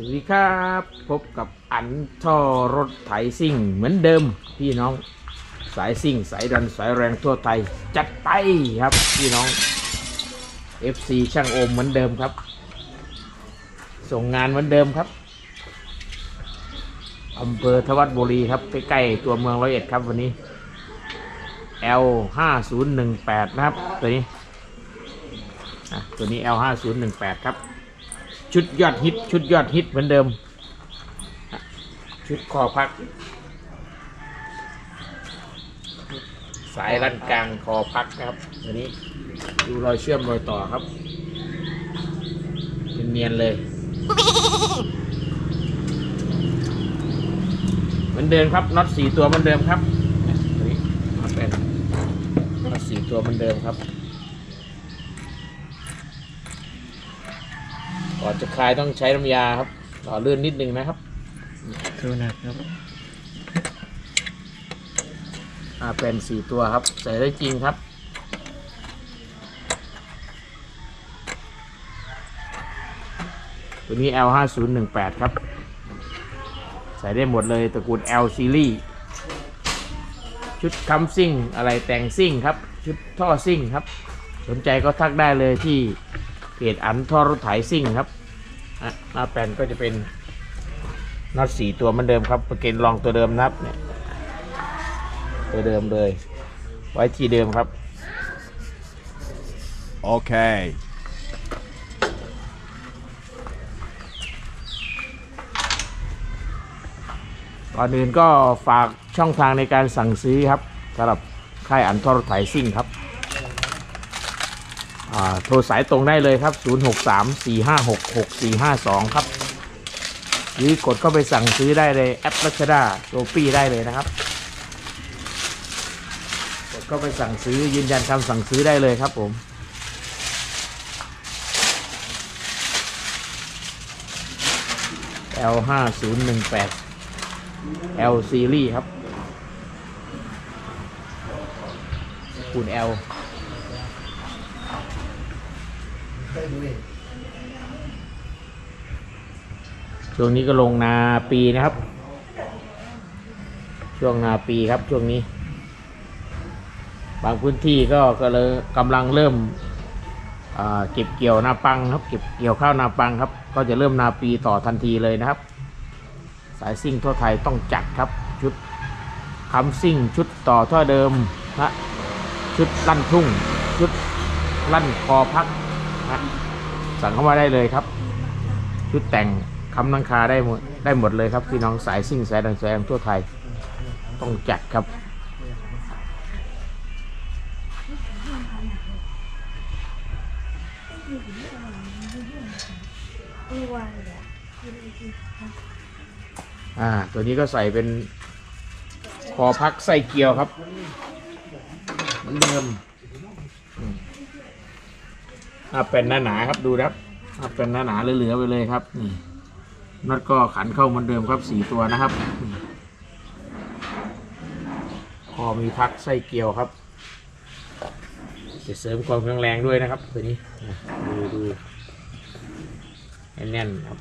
วัสดีครับ พบกับอันท่อรถไถซิ่งเหมือนเดิมพี่น้องสายซิ่ง สายดันสายแรงทั่วไทย จัดไปครับพี่น้อง FC ช่างโอมเหมือนเดิมครับ ส่งงานเหมือนเดิมครับอำเภอทวัดบุรีครับใกล้ๆตัวเมืองร้อยเอ็ดครับวันนี้ L 5 0 1 8นะครับ ตัวนี้ตัวนี้ L 5 0 1 8ครับ ชุดยอดฮิต ชุดยอดฮิตเหมือนเดิม ชุดคอพัก สายรันกลางคอพักนะครับตัวนี้ดูรอยเชื่อมรอยต่อครับเป็นเนียนเลยเหมือนเดิมครับน็อตสี่ตัวเหมือนเดิมครับอันนี้มาเป็นน็อตสี่ตัวเหมือนเดิมครับ ก่อนจะคลายต้องใช้น้ำยาครับต่อเลื่อนนิดนึงนะครับดูนะครับอ่าเป็นสี่ตัวครับ ใส่ได้จริงครับตัวนี้ L 5 0 1 8 ครับ ใส่ได้หมดเลยตระกูล L series ชุดคัมซิ่งอะไรแต่งซิ่งครับ ชุดท่อซิ่งครับ สนใจก็ทักได้เลยที่ เพจอันท่อรถไถซิ่งครับอะหน้าแปลนก็จะเป็นน็อตสี่ตัวเหมือนเดิมครับประเกนลองตัวเดิมนะครับเนี่ยตัวเดิมเลย ไว้ที่เดิมครับ Okay. ก่อนอื่นก็ฝากช่องทางในการสั่งซื้อครับสำหรับค่ายอันทอรถไถซิ่งครับอ่า โทรสายตรงได้เลยครับ 0634566452 ครับ หรือกดเข้าไปสั่งซื้อได้ในแอปรัชดาโรปี้ได้เลยนะครับ กดเข้าไปสั่งซื้อยืนยันคำสั่งซื้อได้เลยครับผม L 5 0 1 8 L series ครับคูณ L ช่วงนี้ก็ลงนาปีนะครับ ช่วงนาปีครับช่วงนี้ บางพื้นที่ก็ก็เลยกำลังเริ่มเก็บเกี่ยวนาปังครับ เก็บเกี่ยวข้าวนาปังครับ ก็จะเริ่มนาปีต่อทันทีเลยนะครับ สายซิ่งทั่วไทยต้องจัดครับชุดคำซิ่งชุดต่อท่อเดิมนะชุดลั่นทุ่ง ชุดลั่นคอพัก นะสั่งเข้ามาได้เลยครับ ชุดแต่งคำนังคาได้หมดได้หมดเลยครับพี่น้องสายซิ่งสายดันสายแรงทั่วไทย ต้องจัดครับอ่า ตัวนี้ก็ใส่เป็นคอพักไส้เกียวครับเหมือนเดิม อ่าเป็นหน้าหนาครับดูครับอ่าเป็นหน้าหนาเหลือๆไปเลยครับนี่น็อตก็ขันเข้าเหมือนเดิมครับสี่ตัวนะครับนี่คอมีพักไส้เกียวครับจะเสริมความแข็งแรงด้วยนะครับ ตัวนี้ดูดูแน่นครับ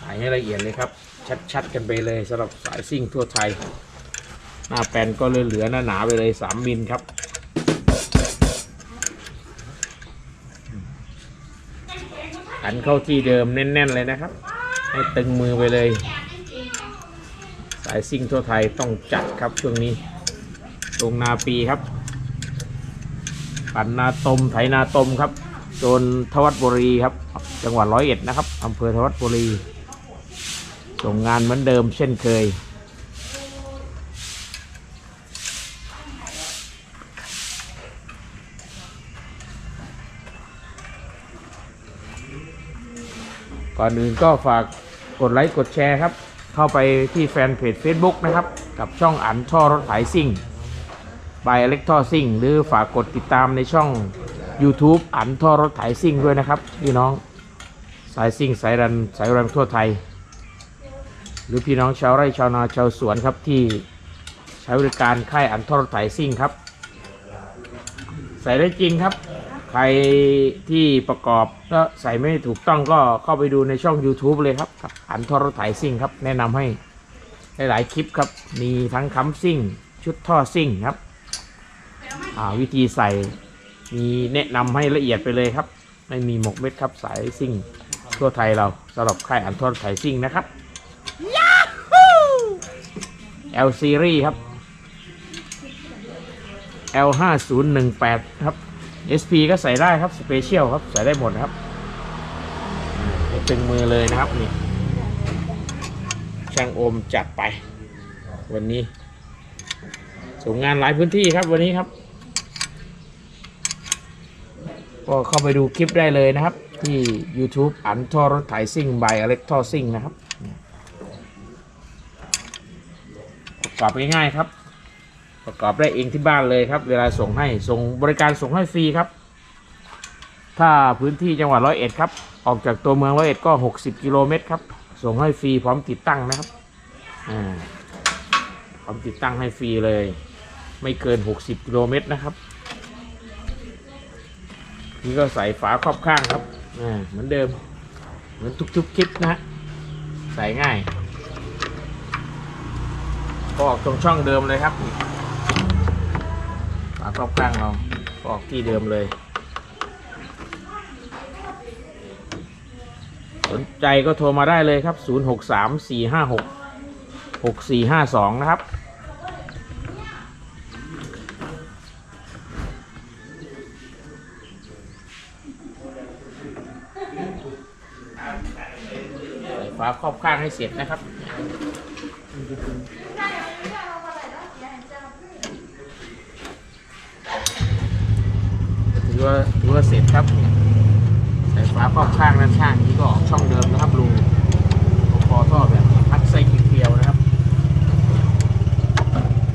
หายให้ละเอียดเลยครับ ชัดๆกันไปเลยสำหรับสายซิ่งทั่วไทย หน้าแปนก็เลยเหลือหน้าหนาไปเลย 3 มิลครับ หันเข้าที่เดิมแน่น ๆ เลยนะครับ ให้ตึงมือไปเลย สายซิ่งทั่วไทยต้องจัดครับช่วงนี้ลงนาปีครับ ปั่นนาตมไถนาตมครับโซนทวัดบุรีครับ จังหวัดร้อยเอ็ดนะครับอำเภอทวัดบุรี ส่งงานเหมือนเดิมเช่นเคย ก่อนอื่นก็ฝากกดไลค์กดแชร์ครับ เข้าไปที่แฟนเพจ Facebook นะครับ กับช่องอันช่อรถไถซิ่งบายอเล็กท่อซิ่ง หรือฝากกดติดตามในช่อง YouTube อันท่อรถไถซิ่งด้วยนะครับพี่น้องสายซิ่งสายรันสายแรงทั่วไทย หรือพี่น้องชาวไร่ชาวนาชาวสวนครับที่ใช้บริการค่ายอันท่อรถไถซิ่งครับ ใส่ได้จริงครับ ใครที่ประกอบก็ใส่ไม่ถูกต้องก็เข้าไปดูในช่อง YouTube เลยครับกับอันทอรถไถซิ่งครับ แนะนำให้หลายๆคลิปครับ มีทั้งคัมซิ่ง ชุดท่อซิ่งครับวิธีใส่มีแนะนำให้ละเอียดไปเลยครับ ไม่มีหมกเม็ดครับสายซิ่ง ทั่วไทยเราสำหรับค่ายอันทอรถไถซิ่งนะครับ L series ครับ L 5 0 1 8ครับ SP ก็ใส่ได้ครับสเปเชียลครับใส่ได้หมดครับตึงมือเลยนะครับนี่ช่างโอมจัดไป วันนี้ส่งงานหลายพื้นที่ครับวันนี้ครับ ก็เข้าไปดูคลิปได้เลยนะครับ ที่ YouTube อันทอรถไถซิ่ง by Alex ทอซิ่งนะครับประกอบง่ายๆครับ ประกอบได้เองที่บ้านเลยครับ เวลาส่งให้ส่งบริการส่งให้ฟรีครับ ถ้าพื้นที่จังหวัดร้อยเอ็ดครับ ออกจากตัวเมืองร้อยเอ็ดก็ 60 กิโลเมตรครับ ส่งให้ฟรีพร้อมติดตั้งนะครับอ่าพร้อมติดตั้งให้ฟรีเลย ไม่เกิน 60 กิโลเมตรนะครับ นี่ก็ใส่ฝาครอบข้างครับอ่าเหมือนเดิม เหมือนทุกๆคลิปนะใส่ง่าย ก็ออกตรงช่องเดิมเลยครับาครอบข้างเราออกที่เดิมเลย สนใจก็โทรมาได้เลยครับ 0634566452 นะครับฝาครอบข้างให้เสร็จนะครับ ถือ ว่าถือว่าเสร็จครับใส่ฝาครอบข้างด้านข้างนี้ก็ออกช่องเดิมนะครับรูคอท่อแบบพักไส้เกลียวๆนะครับ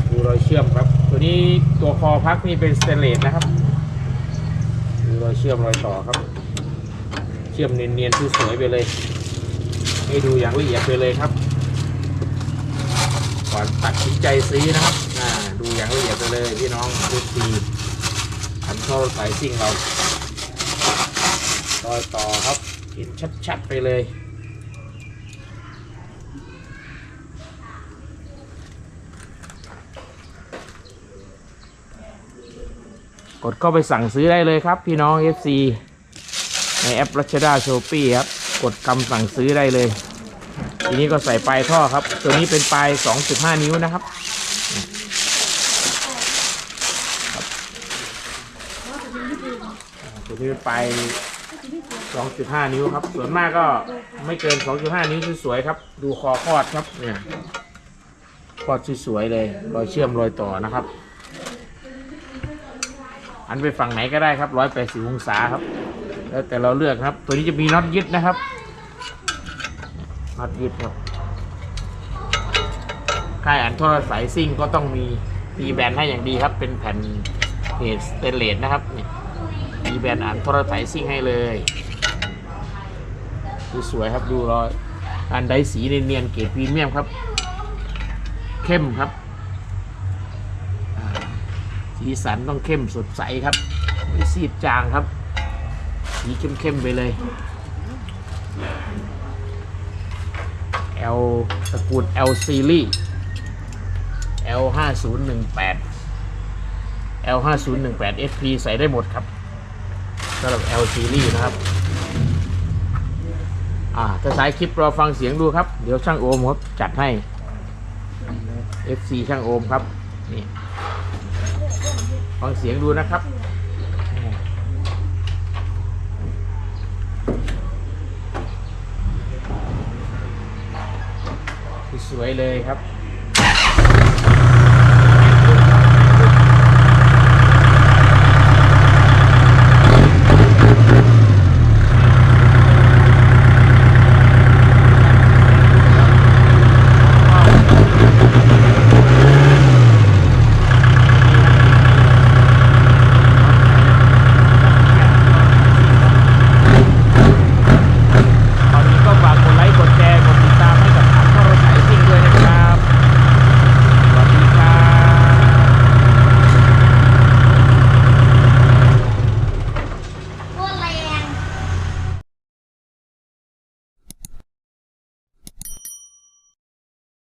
ดูรอยเชื่อมครับ ตัวนี้ตัวคอพักนี่เป็นสเตนเลสนะครับดูรอยเชื่อมรอยต่อครับ เชื่อมเนียนๆสวยๆไปเลย ให้ดูอย่างละเอียดไปเลยครับก่อนตัดสินใจซื้อนะครับอ่าดูอย่างละเอียดไปเลยพี่น้องดูดี เข้าสายซิ่งเรารอยต่อครับเห็นชัดๆไปเลยกดเข้าไปสั่งซื้อได้เลยครับ พี่น้อง FC ในแอปรัชดาโชปี้ครับ กดคำสั่งซื้อได้เลย ทีนี้ก็ใส่ปลายท่อครับ ตัวนี้เป็นปลาย 2.5 นิ้วนะครับ ตัวนี้เป็นปลาย2.5 นิ้วครับ ส่วนมากก็ไม่เกิน 2.5 นิ้วสวยๆครับ ดูคอคอดครับ เนี่ยคอดสวยๆเลย รอยเชื่อมรอยต่อนะครับ อันไปฝั่งไหนก็ได้ครับ 180 องศาครับ แล้วแต่เราเลือกครับ ตัวนี้จะมีน็อตยึดนะครับ น็อตยึดครับ ค่ายอันทรสายซิ่งก็ต้องมีตีแบนให้อย่างดีครับ เป็นแผ่นเพจสเตนเลสนะครับเนี่ย มีแบนด์อันโทรสายซิ่งให้เลยดูสวยครับดูรอยการไดสีเนียนๆเกรดพรีเมียมครับ เข้มครับ สีสันต้องเข้มสดใสครับไม่ซีดจางครับ สีเข้มๆไปเลย L ตระกูล L series L 5 0 1 8 L 5 0 1 8 SP ใส่ได้หมดครับ สำหรับ L series นะครับ อ่าถ้าสายคลิปรอฟังเสียงดูครับ เดี๋ยวช่างโอมครับจัดให้ FC ช่างโอมครับ นี่ฟังเสียงดูนะครับสวยเลยครับ